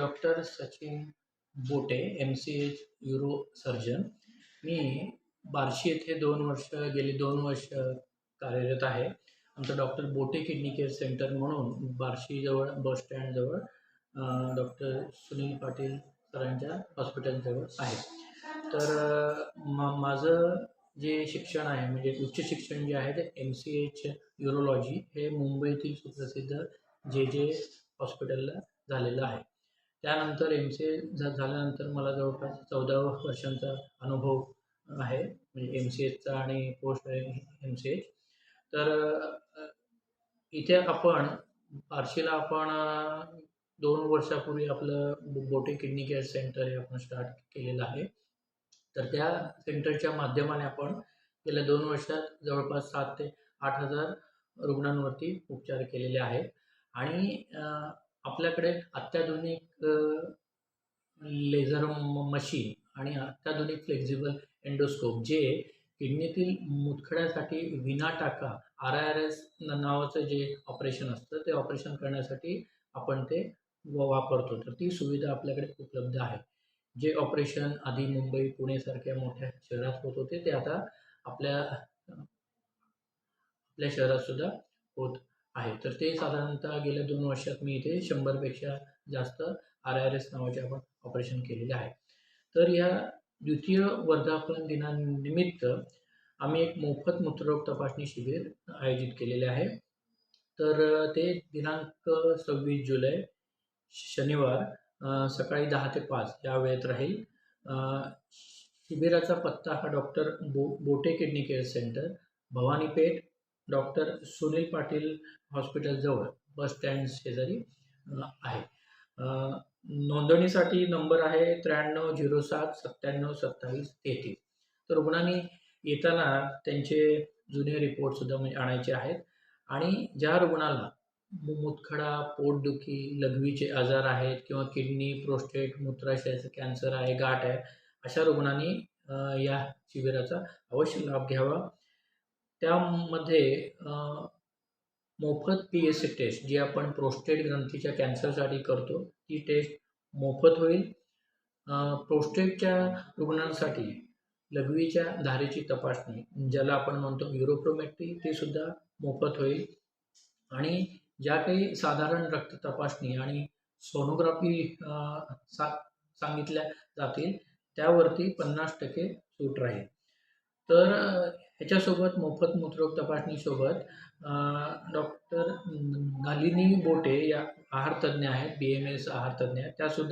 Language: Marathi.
Doctor Sachin Bote M C H uro surgeon मी बार्शी येथे दोन वर्ष गेली दोन वर्ष कार्यरत आहे. आमचं डॉक्टर बोटे किडनी केअर सेंटर म्हणून बार्शीजवळ बस स्टँडजवळ डॉक्टर सुनील पाटील सरांच्या हॉस्पिटलजवळ आहे. तर मा माझं जे शिक्षण आहे म्हणजे उच्च शिक्षण जे आहे ते एम सी एच युरोलॉजी हे मुंबईतील सुप्रसिद्ध जे जे हॉस्पिटलला झालेलं आहे. त्यानंतर एम सी ए झा झाल्यानंतर मला जवळपास चौदा वर्षांचा अनुभव आहे म्हणजे एम सी एचचा आणि पोस्ट एम सी एच तर इथे आपण बार्शीला आपण दोन वर्षापूर्वी आपलं बोटे किडनी केअर सेंटर हे आपण स्टार्ट केलेलं आहे. तर त्या सेंटरच्या माध्यमाने आपण गेल्या दोन वर्षात जवळपास सात ते आठ हजार रुग्णांवरती उपचार केलेले आहेत. आणि आपल्याकडे अत्याधुनिक लेझर मशीन आणि अत्याधुनिक फ्लेक्झिबल एंडोस्कोप जे किडनीतील मुतखड्यासाठी विना टाका आर आय आर एस नावाचं जे ऑपरेशन असतं ते ऑपरेशन करण्यासाठी आपण ते व वापरतो. तर ती सुविधा आपल्याकडे उपलब्ध आहे. जे ऑपरेशन आधी मुंबई पुणेसारख्या मोठ्या शहरात होत होते ते आता आपल्या आपल्या शहरातसुद्धा होत आहे. तर ते साधारणतः गेल्या दोन वर्षात मी इथे शंभरपेक्षा जास्त आर आर एस नावाचे आपण ऑपरेशन केलेले आहे. तर या द्वितीय वर्धापन दिनानिमित्त आम्ही एक मोफत मूत्ररोग तपासणी शिबिर आयोजित केलेले आहे. तर ते दिनांक सव्वीस जुलै शनिवार सकाळी दहा ते पाच या वेळेत राहील. शिबिराचा पत्ता हा डॉक्टर बो Bote kidney care centre Bhavanipeth doctor Sunil Patil हॉस्पिटलजवळ bus stand शेजारी आहे. नोंदणीसाठी नंबर आहे त्र्याण्णव झिरो सात सत्त्याण्णव सत्तावीस तेहतीस. तर रुग्णांनी येताना त्यांचे जुने रिपोर्टसुद्धा म्हणजे आणायचे आहेत. आणि ज्या रुग्णाला मुतखडा पोटदुखी लघवीचे आजार आहेत किंवा किडनी प्रोस्टेट मूत्राशयाचं कॅन्सर आहे गाठ आहे अशा रुग्णांनी या शिबिराचा अवश्य लाभ घ्यावा. त्यामध्ये मोफत पी एस सी टेस्ट जी आपण प्रोस्टेट ग्रंथीच्या कॅन्सरसाठी करतो ती टेस्ट मोफत होईल. प्रोस्टेटच्या रुग्णांसाठी लघवीच्या धारेची तपासणी ज्याला आपण म्हणतो युरोप्रोमेट्री ती सुद्धा मोफत होईल. आणि ज्या काही साधारण रक्त तपासणी आणि सोनोग्राफी सा सांगितल्या जातील त्यावरती पन्नास टक्के सूट राहील. तर ह्याच्यासोबत मोफत मूत्ररोग तपासणीसोबत डॉक्टर नलिनी बोटे या आहारतज्ज्ञ आहेत बी एम एस आहारतज्ज्ञ आहेत त्यासुद्धा